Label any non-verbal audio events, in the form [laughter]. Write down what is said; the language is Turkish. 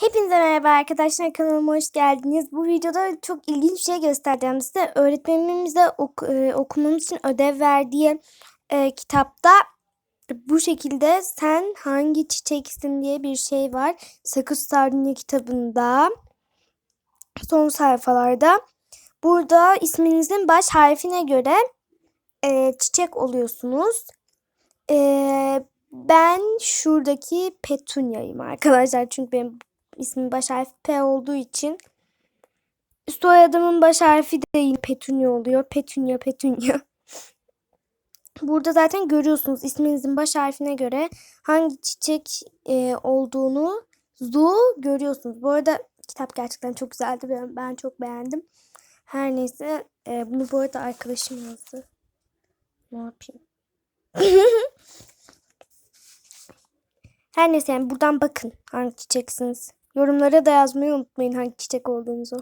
Hepinize merhaba arkadaşlar kanalıma hoş geldiniz. Bu videoda çok ilginç bir şey göstereceğim size. Öğretmenimize ok e, okumamız için ödev verdiği e, kitapta bu şekilde sen hangi çiçeksin diye bir şey var. Sakız Sardunya kitabında son sayfalarda. Burada isminizin baş harfine göre e, çiçek oluyorsunuz. E, ben şuradaki Petunya'yım arkadaşlar. Çünkü benim ismin baş harfi P olduğu için soyadımın baş harfi de yine Petunya oluyor. Petunya, Petunya. [laughs] Burada zaten görüyorsunuz isminizin baş harfine göre hangi çiçek e, olduğunu zu görüyorsunuz. Bu arada kitap gerçekten çok güzeldi. Ben, ben çok beğendim. Her neyse e, bunu bu arada arkadaşım yazdı. Ne yapayım? [laughs] Her neyse yani buradan bakın hangi çiçeksiniz. Yorumlara da yazmayı unutmayın hangi çiçek olduğunuzu.